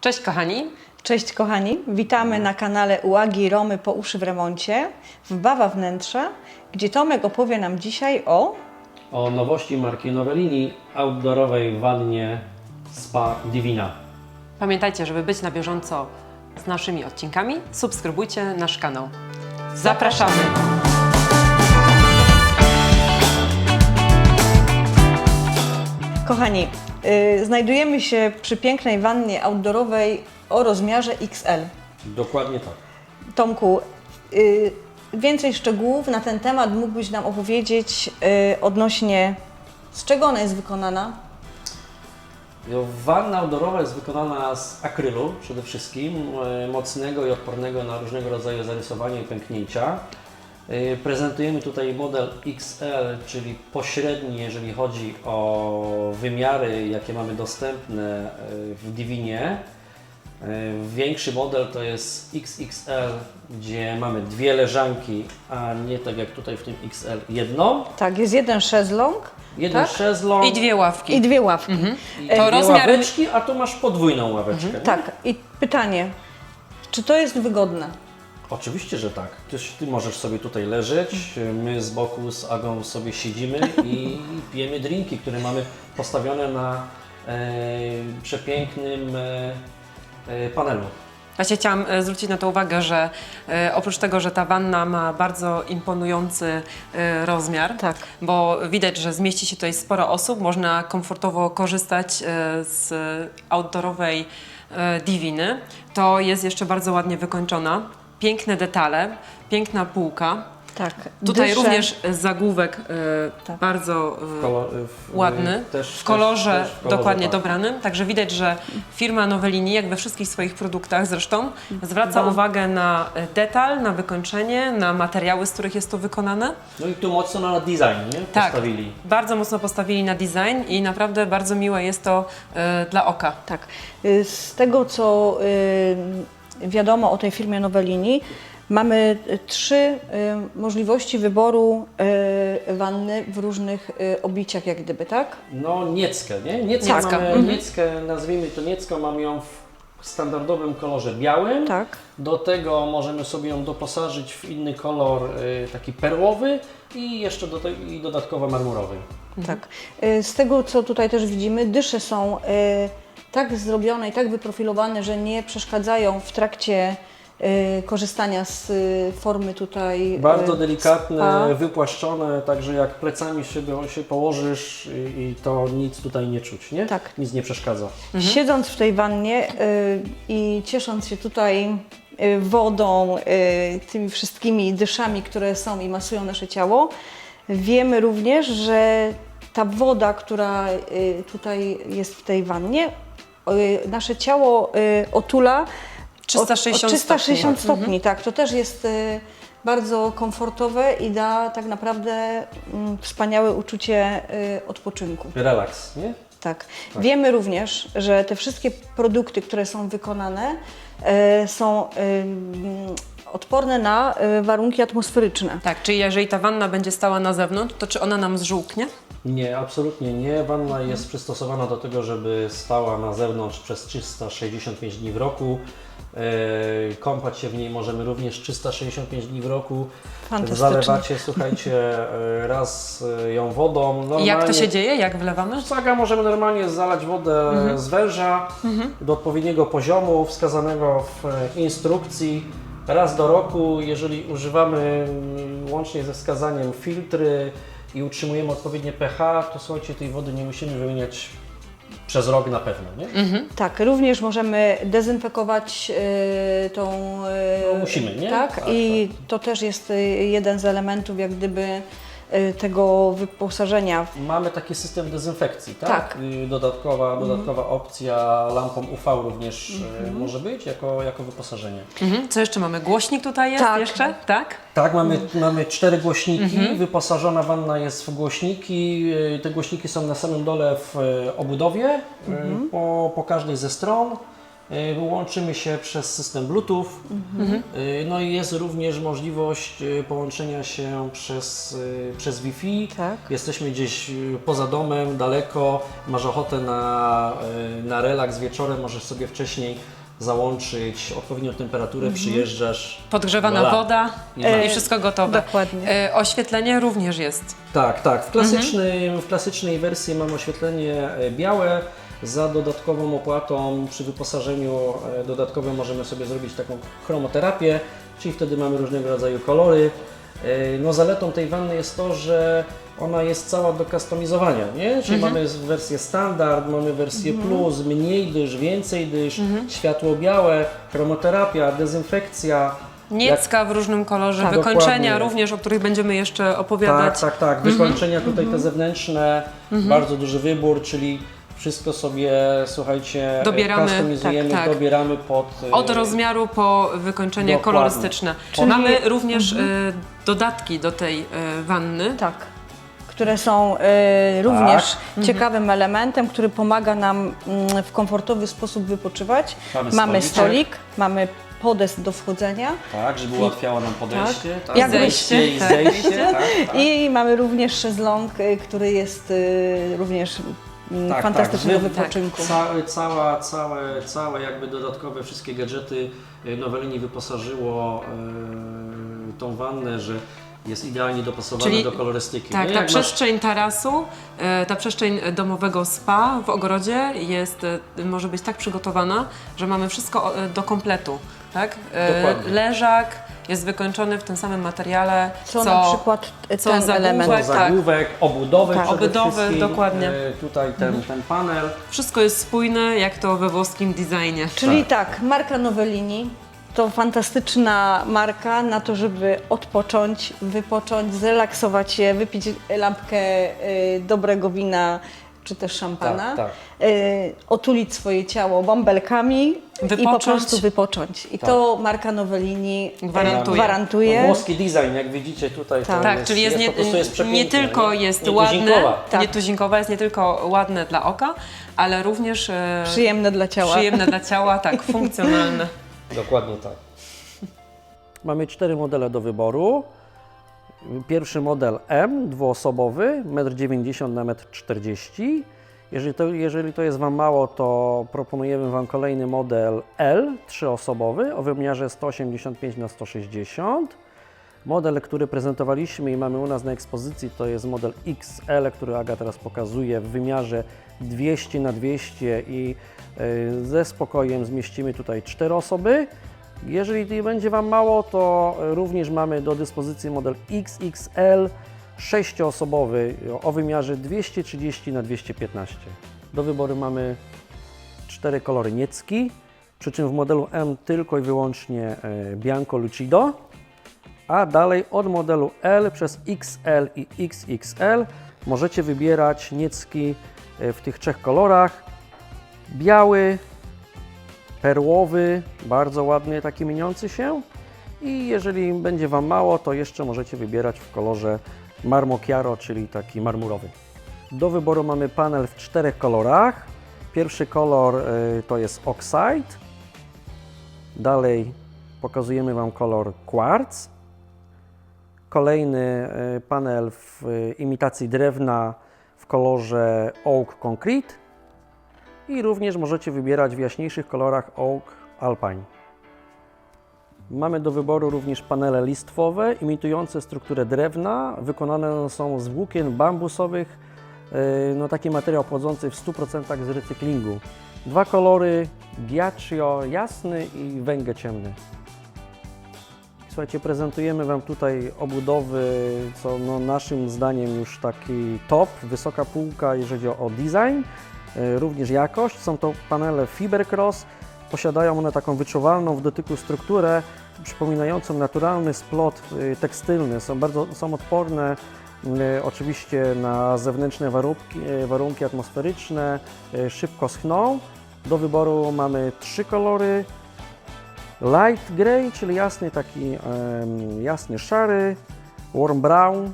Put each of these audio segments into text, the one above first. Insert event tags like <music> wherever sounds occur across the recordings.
Cześć kochani. Cześć kochani, witamy na kanale Ułagi Romy po uszy w remoncie w Bawa Wnętrza, gdzie Tomek opowie nam dzisiaj o... o nowości marki Novellini outdoorowej wannie Spa Divina. Pamiętajcie, żeby być na bieżąco z naszymi odcinkami, subskrybujcie nasz kanał. Zapraszamy! Kochani, znajdujemy się przy pięknej wannie outdoorowej o rozmiarze XL. Dokładnie tak. Tomku, y, więcej szczegółów na ten temat mógłbyś nam opowiedzieć y, odnośnie z czego ona jest wykonana? Wanna outdoorowa jest wykonana z akrylu przede wszystkim, mocnego i odpornego na różnego rodzaju zarysowania i pęknięcia. E, Prezentujemy tutaj model XL, czyli pośredni, jeżeli chodzi o wymiary, jakie mamy dostępne e, w Divinie. E, Większy model to jest XXL, gdzie mamy dwie leżanki, a nie tak jak tutaj w tym XL jedną. Tak, jest jeden szezlong Jeden Tak? szezlong I dwie ławki. i dwie ławki. i To dwie rozmiary- ławeczki, a tu masz podwójną ławeczkę. nie? Tak, i pytanie, czy to jest wygodne? Oczywiście, że tak. Ty, ty możesz sobie tutaj leżeć, my z boku z Agą sobie siedzimy i pijemy drinki, które mamy postawione na e, przepięknym e, e, panelu. Właśnie chciałam e, zwrócić na to uwagę, że e, oprócz tego, że ta wanna ma bardzo imponujący e, rozmiar, Tak. bo widać, że zmieści się tutaj sporo osób, można komfortowo korzystać e, z outdoorowej e, Diviny, to jest jeszcze bardzo ładnie wykończona. Piękne detale, piękna półka. Tak. Tutaj dysze. również zagłówek e, Tak. bardzo e, Kolor, w, ładny, też- w kolorze też- też w kolorze, dokładnie tak. dobranym. Także widać, że firma Novellini, jak we wszystkich swoich produktach zresztą, zwraca Dba. uwagę na e, detal, na wykończenie, na materiały, z których jest to wykonane. No i tu mocno na design nie? Tak. postawili. Bardzo mocno postawili na design i naprawdę bardzo miłe jest to e, dla oka. Tak. Y, Z tego, co y, wiadomo o tej firmie Novellini, mamy y, trzy y, możliwości wyboru y, wanny w różnych obiciach, jak gdyby, tak? No nieckę, nie? Nieckę Niecka. mamy, Mhm. nieckę, nazwijmy to niecką, mamy ją w standardowym kolorze białym. Tak. Do tego możemy sobie ją doposażyć w inny kolor, taki perłowy i jeszcze do te, i dodatkowo marmurowy. tak. Z tego, co tutaj też widzimy, dysze są tak zrobione i tak wyprofilowane, że nie przeszkadzają w trakcie y, korzystania z y, formy tutaj. y, Bardzo delikatne, spa. wypłaszczone, także jak plecami się, się położysz i, i to nic tutaj nie czuć, nie? Tak. Nic nie przeszkadza. Siedząc w tej wannie y, i ciesząc się tutaj y, wodą, y, tymi wszystkimi dyszami, które są i masują nasze ciało, wiemy również, że ta woda, która y, tutaj jest w tej wannie, y, nasze ciało y, otula o- 360 o 360 stopni. stopni. Tak, to też jest y, bardzo komfortowe i da tak naprawdę mm, wspaniałe uczucie y, odpoczynku. Relaks, nie? Tak. Wiemy również, że te wszystkie produkty, które są wykonane, są odporne na e, warunki atmosferyczne. Tak, czyli jeżeli ta wanna będzie stała na zewnątrz, to czy ona nam zżółknie? Nie, absolutnie nie. Wanna jest przystosowana do tego, żeby stała na zewnątrz przez 365 dni w roku. E, Kąpać się w niej możemy również 365 dni w roku. Fantastycznie. Zalewacie, słuchajcie, e, raz e, ją wodą. I jak to Normalnie- się dzieje? Jak wlewamy? Saga możemy normalnie zalać wodę z węża do odpowiedniego poziomu wskazanego w instrukcji. Raz do roku, jeżeli używamy łącznie ze wskazaniem filtry i utrzymujemy odpowiednie pH, to słuchajcie, tej wody nie musimy wymieniać przez rok na pewno, nie? Tak, również możemy dezynfekować e, tą. e, No, musimy, nie? Tak, Tak, i to też jest e, jeden z elementów, jak gdyby tego wyposażenia. Mamy taki system dezynfekcji, tak? Tak. Y, Dodatkowa, dodatkowa opcja lampą UV również e, może być jako, jako wyposażenie. Mhm. Co jeszcze mamy? Głośnik tutaj jest Tak. jeszcze? Tak? Tak, mamy, mamy cztery głośniki, wyposażona wanna jest w głośniki. Y, Te głośniki są na samym dole w obudowie, y, po, po każdej ze stron. Y, Łączymy się przez system Bluetooth. Y, No i jest również możliwość y, połączenia się przez, przez Wi-Fi. Tak. Jesteśmy gdzieś poza domem, daleko, masz ochotę na, na relaks wieczorem, możesz sobie wcześniej załączyć odpowiednią temperaturę, przyjeżdżasz. Podgrzewana Voilà. woda I ma- i wszystko gotowe. Dokładnie. E, oświetlenie również jest. Tak, tak. W, klasycznej, w klasycznej wersji mam oświetlenie e, białe. Za dodatkową opłatą przy wyposażeniu e, dodatkowym możemy sobie zrobić taką chromoterapię, czyli wtedy mamy różnego rodzaju kolory. E, No zaletą tej wanny jest to, że ona jest cała do kustomizowania, nie? Czyli mamy z- wersję standard, mamy wersję plus, mniej dysz, więcej dysz, światło białe, chromoterapia, dezynfekcja. Niecka w różnym kolorze, Tak, wykończenia dokładnie. również, o których będziemy jeszcze Tak, opowiadać. tak, tak. Wykończenia tutaj te zewnętrzne, bardzo duży wybór, czyli wszystko sobie, słuchajcie, Dobieramy, customizujemy, tak, tak. dobieramy pod... e, Od rozmiaru po wykończenie Dokładnie. kolorystyczne. Czyli- Mamy również e, dodatki do tej e, wanny. Tak. Które są e, również Tak. ciekawym elementem, który pomaga nam mm, w komfortowy sposób wypoczywać. Mamy mamy stolik, mamy podest do wchodzenia Tak, żeby ułatwiało nam podejście, tak, Jak wejście i tak. zejście, tak, tak. i mamy również szezlong, y, który jest y, również Tak, fantastyczny tak, do wy- wypoczynku. Całe, cała, całe, całe jakby dodatkowe wszystkie gadżety y, Nowelini wyposażyło y, tą wannę, że jest idealnie dopasowana Czyli- do kolorystyki. Tak, nie? ta Jak masz- przestrzeń tarasu, e, ta przestrzeń domowego spa w ogrodzie jest, e, może być tak przygotowana, że mamy wszystko e, do kompletu. Tak? E, Dokładnie. Leżak jest wykończony w tym samym materiale, Co, na przykład y, co ten zagłówek, element. tak. zagłówek, obudowy Tak. przede Obudowy, wszystkim, dokładnie. e, Tutaj ten, ten panel. Wszystko jest spójne, jak to we włoskim designie. Czyli tak, marka Novellini to fantastyczna marka na to, żeby odpocząć, wypocząć, zrelaksować się, wypić lampkę y, dobrego wina czy też szampana, Tak, tak. y, otulić swoje ciało bąbelkami i po Wypocząć. prostu wypocząć. I Tak. to marka Novellini y, Gwarantuje. gwarantuje. Włoski design, jak widzicie tutaj, Tak. to Tak, jest, czyli jest, jest, nie, jest nie tylko nie? jest Nie ładne, tuzinkowa. Tak. nie tuzinkowe, jest nie tylko ładne dla oka, ale również e, Przyjemne dla ciała. przyjemne dla <laughs> ciała, tak, funkcjonalne. Dokładnie tak. Mamy cztery modele do wyboru. Pierwszy model M, dwuosobowy, 1,90 m na 1,40 m. Jeżeli to, jeżeli to jest Wam mało, to proponujemy Wam kolejny model L, trzyosobowy, o wymiarze 185 na 160 Model, który prezentowaliśmy i mamy u nas na ekspozycji, to jest model XL, który Aga teraz pokazuje w wymiarze 200 na 200 i y, ze spokojem zmieścimy tutaj 4 osoby. Jeżeli będzie Wam mało, to również mamy do dyspozycji model XXL 6-osobowy o wymiarze 230 na 215 Do wyboru mamy cztery kolory niecki, przy czym w modelu M tylko i wyłącznie e, Bianco Lucido, a dalej od modelu L przez XL i XXL możecie wybierać niecki e, w tych trzech kolorach. Biały, perłowy, bardzo ładny, taki mieniący się. I jeżeli będzie Wam mało, to jeszcze możecie wybierać w kolorze marmocchiaro, czyli taki marmurowy. Do wyboru mamy panel w czterech kolorach. Pierwszy kolor y, to jest Oxide. Dalej pokazujemy Wam kolor Quartz. Kolejny y, panel w y, imitacji drewna w kolorze Oak Concrete. I również możecie wybierać w jaśniejszych kolorach Oak Alpine. Mamy do wyboru również panele listwowe imitujące strukturę drewna. Wykonane są z włókien bambusowych, yy, no taki materiał pochodzący w 100% z recyklingu. Dwa kolory, Giaccio jasny i węgiel ciemny. Słuchajcie, prezentujemy Wam tutaj obudowy, co no naszym zdaniem już taki top, wysoka półka, jeżeli chodzi o design, również jakość. Są to panele Fibercross, posiadają one taką wyczuwalną w dotyku strukturę, przypominającą naturalny splot y, tekstylny. Są bardzo są odporne y, oczywiście na zewnętrzne warunki, warunki atmosferyczne, szybko schną. Do wyboru mamy trzy kolory. Light grey, czyli jasny taki jasny szary, warm brown,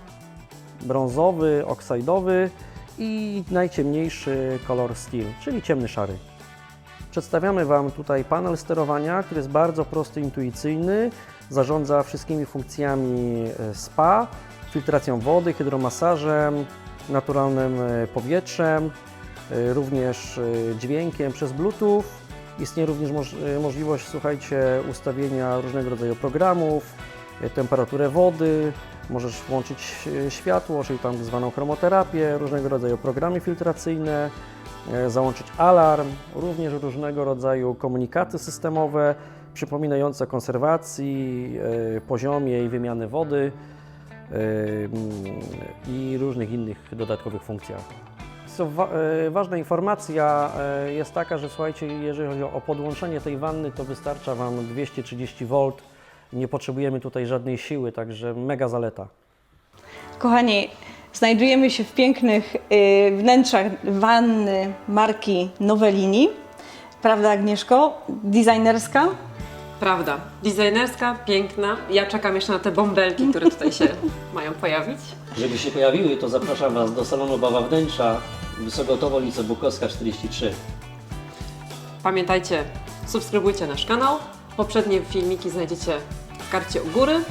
brązowy, oksydowy i najciemniejszy kolor steel, czyli ciemny szary. Przedstawiamy Wam tutaj panel sterowania, który jest bardzo prosty, intuicyjny. Zarządza wszystkimi funkcjami e, spa, filtracją wody, hydromasażem, naturalnym e, powietrzem, e, również dźwiękiem przez Bluetooth. Istnieje również moż, możliwość, słuchajcie, ustawienia różnego rodzaju programów, temperaturę wody, możesz włączyć e, światło, czyli tam zwaną chromoterapię, różnego rodzaju programy filtracyjne, e, załączyć alarm, również różnego rodzaju komunikaty systemowe przypominające konserwacji, e, poziomie i wymiany wody e, mm, i różnych innych dodatkowych funkcjach. Co wa- e, ważna informacja e, jest taka, że słuchajcie, jeżeli chodzi o podłączenie tej wanny, to wystarcza Wam 230 V. Nie potrzebujemy tutaj żadnej siły, także mega zaleta. Kochani, znajdujemy się w pięknych y, wnętrzach wanny marki Novellini. Prawda, Agnieszko? Designerska. Prawda. Designerska, piękna. Ja czekam jeszcze na te bąbelki, które tutaj się <laughs> mają pojawić. Żeby się pojawiły, to zapraszam Was do salonu Bawa Wnętrza, Wysokotowo, ulica Bukowska 43. Pamiętajcie, subskrybujcie nasz kanał. Poprzednie filmiki znajdziecie w karcie u góry.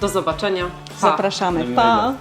Do zobaczenia. Pa! Zapraszamy. Pa!